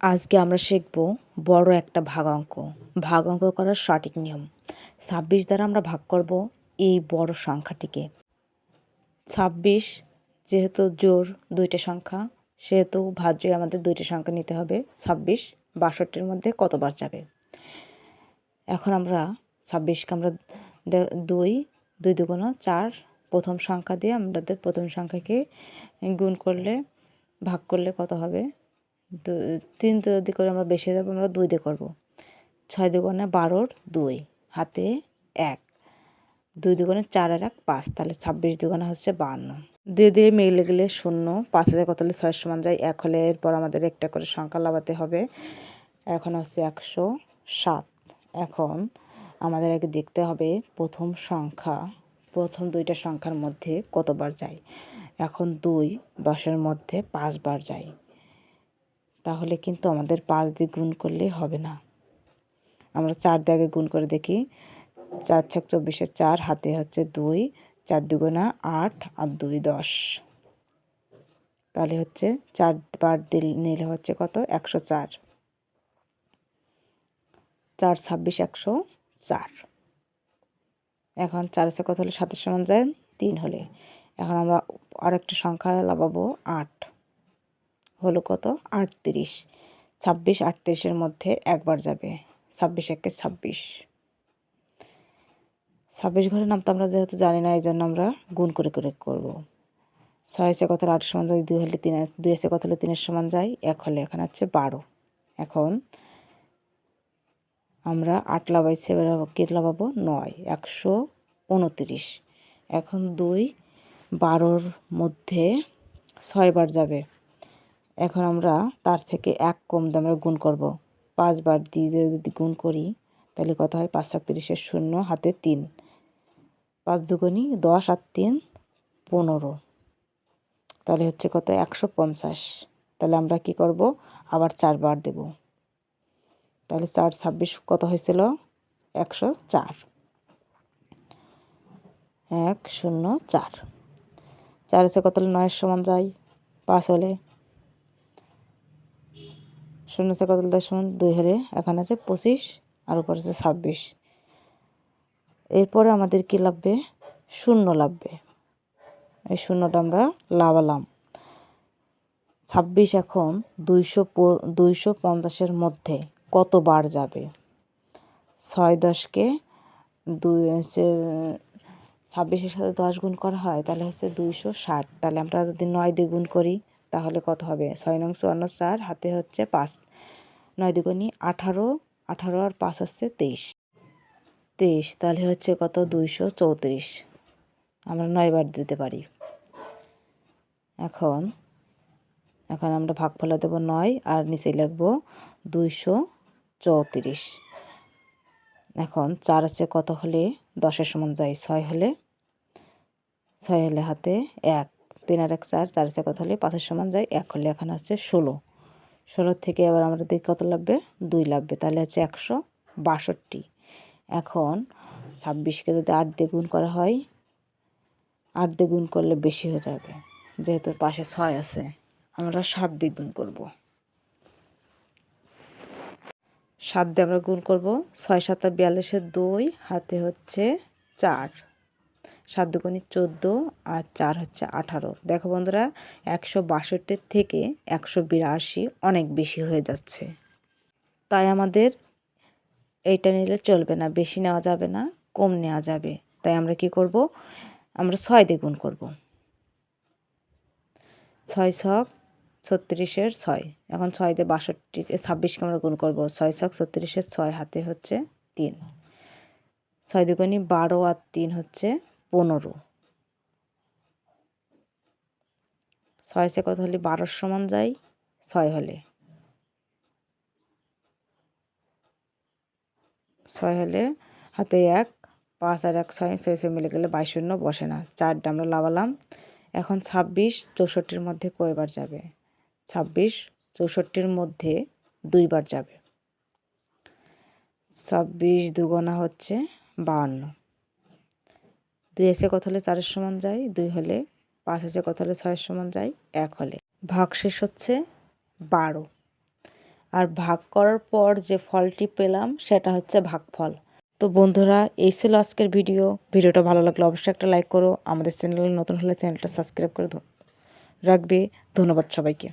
আজকে আমরা শিখব বড় একটা ভাগাঙ্ক। ভাগাঙ্ক করার সঠিক নিয়ম। ছাব্বিশ দ্বারা আমরা ভাগ করব এই বড় সংখ্যাটিকে। ছাব্বিশ যেহেতু জোর দুইটা সংখ্যা, সেহেতু ভাজ্যে আমাদের দুইটা সংখ্যা নিতে হবে। ছাব্বিশ বাষট্টির মধ্যে কতবার যাবে? এখন আমরা ছাব্বিশকে আমরা দুই দুই দুগুণ চার, প্রথম সংখ্যা দিয়ে আমাদের প্রথম সংখ্যাকে গুণ করলে, ভাগ করলে কত হবে? তিন যদি করে আমরা বেশি যাব আমরা দুই দিয়ে করব। ছয় দুগুণে বারোর দুই, হাতে এক। দুই দুগুণে চার আর এক, পাঁচ। তাহলে ছাব্বিশ দুগুণে হচ্ছে বাহান্ন দিয়ে দিয়ে মিলে গেলে শূন্য, পাঁচ হাজার কত হলে ছয় সমান যায়? এক হলে এরপর আমাদের একটা করে সংখ্যা লাগাতে হবে। এখন হচ্ছে একশো সাত। এখন আমাদের আগে দেখতে হবে প্রথম সংখ্যা, প্রথম দুইটা সংখ্যার মধ্যে কতবার যায়? এখন দুই, দশের মধ্যে পাঁচবার যায়। তাহলে কিন্তু আমাদের পাঁচ দিয়ে গুণ করলে হবে না। আমরা চার দিয়ে আগে গুণ করে দেখি। চার ছক চব্বিশে চার, হাতে হচ্ছে দুই, চার দুগুণা আট আর দুই দশ। তাহলে হচ্ছে চার বার দিল, নিলে হচ্ছে কত? একশো চার। চার ছাব্বিশ একশো চার। এখন চার কত হলে? সাতের সমান যায় তিন হলে। এখন আমরা আরেকটা সংখ্যা লাভাবো আট। হলো কত? আটত্রিশ। ছাব্বিশ, আটত্রিশের মধ্যে একবার যাবে। ছাব্বিশ একে ছাব্বিশ। ছাব্বিশ ঘরের নাম তো আমরা যেহেতু জানি না, এই জন্য আমরা গুণ করে করে করব। ছয় এসে হলে আট সমান যায় দুই হলে তিন, দুই এসে কত হলে তিনের সমান যায়? এক হলে, এখানে হচ্ছে বারো। এখন আমরা আট লাগাইছি এবার কে লাগাবো নয়, একশো উনত্রিশ। এখন দুই, বারোর মধ্যে ছয়বার যাবে। এখন আমরা তার থেকে এক কম আমরা গুণ করব। পাঁচবার দিয়ে যদি গুণ করি, তাহলে কত হয়? পাঁচ তিরিশের শূন্য, হাতে তিন। পাঁচ দুগুণি দশ আর তিন, পনেরো। তাহলে হচ্ছে কত? একশো পঞ্চাশ। তাহলে আমরা কি করব? আবার চারবার দেব। তাহলে চার ছাব্বিশ কত হয়েছিল? একশো চার। এক শূন্য চার। চার হচ্ছে কত হলে? নয়ের সমান যায়। পাঁচ হলে? শূন্য থেকে কত দশ সমান দুই হলে এখানে আছে পঁচিশ আর উপর আছে ছাব্বিশ। এরপরে আমাদের কী লাগবে? শূন্য লাগবে। এই শূন্যটা আমরা লাগালাম ছাব্বিশ এখন দুইশো দুইশো পঞ্চাশের মধ্যে কতবার যাবে? ছয় দশকে দুই হচ্ছে, ছাব্বিশের সাথে দশ গুণ করা হয়, তাহলে হচ্ছে দুইশো ষাট। তাহলে আমরা যদি নয় দিয়ে গুণ করি তাহলে কত হবে? ছয় নং চুয়ান্ন চার, হাতে হচ্ছে পাঁচ। নয় দুগুণি আঠারো আঠারো আর পাঁচ হচ্ছে তেইশ। তেইশ, তাহলে হচ্ছে কত? দুইশো চৌত্রিশ। আমরা নয়বার দিতে পারি। এখন এখন আমরা ভাগ ফলা দেবো নয় আর নিচে লিখব দুইশো চৌত্রিশ। এখন চার আছে কত হলে? দশের সমান যায় ছয় হলে। ছয় হলে হাতে এক। তিন আর এক চার চার আছে কত হলে পাঁচের সমান যায়, এক হলে এখন হচ্ছে ষোলো। ষোলোর থেকে আবার আমাদের কত লাগবে? দুই লাগবে, তাহলে হচ্ছে একশো বাষট্টি। এখন ছাব্বিশকে যদি আট দিয়ে গুণ করা হয়, আট দিয়ে গুণ করলে বেশি হয়ে যাবে, যেহেতু পাশে ছয় আছে, আমরা সাত দিয়ে গুণ করব। সাত দিয়ে আমরা গুণ করব, ছয় সাত বিয়াল্লিশের দুই, হাতে হচ্ছে চার। সাত দুগুণি চোদ্দ আর চার হচ্ছে আঠারো। দেখো বন্ধুরা, একশো বাষট্টির থেকে একশো বিরাশি অনেক বেশি হয়ে যাচ্ছে। তাই আমাদের এইটা নিলে চলবে না, বেশি নেওয়া যাবে না, কম নেওয়া যাবে। তাই আমরা কি করব? আমরা ছয় দিয়ে গুণ করব। ছয় ছক ছত্রিশের ছয়। এখন ছয় দিয়ে বাষট্টি ছাব্বিশকে আমরা গুণ করব। ছয় ছক ছত্রিশের ছয় হাতে হচ্ছে তিন। ছয় দুগুণি বারো আর তিন হচ্ছে পনেরো। ছয় সে কত হলে? বারোর সমান যায় ছয় হলে। ছয় হলে হাতে এক, পাঁচ আর এক ছয় ছয় ছয় মিলে গেলে বাইশ শূন্য, বসে না। চারটা আমরা লাগালাম। এখন ছাব্বিশ, চৌষট্টির মধ্যে কয়বার যাবে? ছাব্বিশ, চৌষট্টির মধ্যে দুইবার যাবে। ছাব্বিশ দুগোনা হচ্ছে বাহান্ন দুই এসে কত হলে চারের সমান যায়? দুই হলে পাঁচ এসে কত হলে ছয়ের সমান যায়? এক হলে। ভাগ শেষ হচ্ছে বারো। আর ভাগ করার পর যে ফলটি পেলাম, সেটা হচ্ছে ভাগফল। তো বন্ধুরা, এই ছিল আজকের ভিডিও। ভিডিওটা ভালো লাগলে অবশ্যই একটা লাইক করো। আমাদের চ্যানেলে নতুন হলে চ্যানেলটা সাবস্ক্রাইব করে রাখবে। ধন্যবাদ সবাইকে।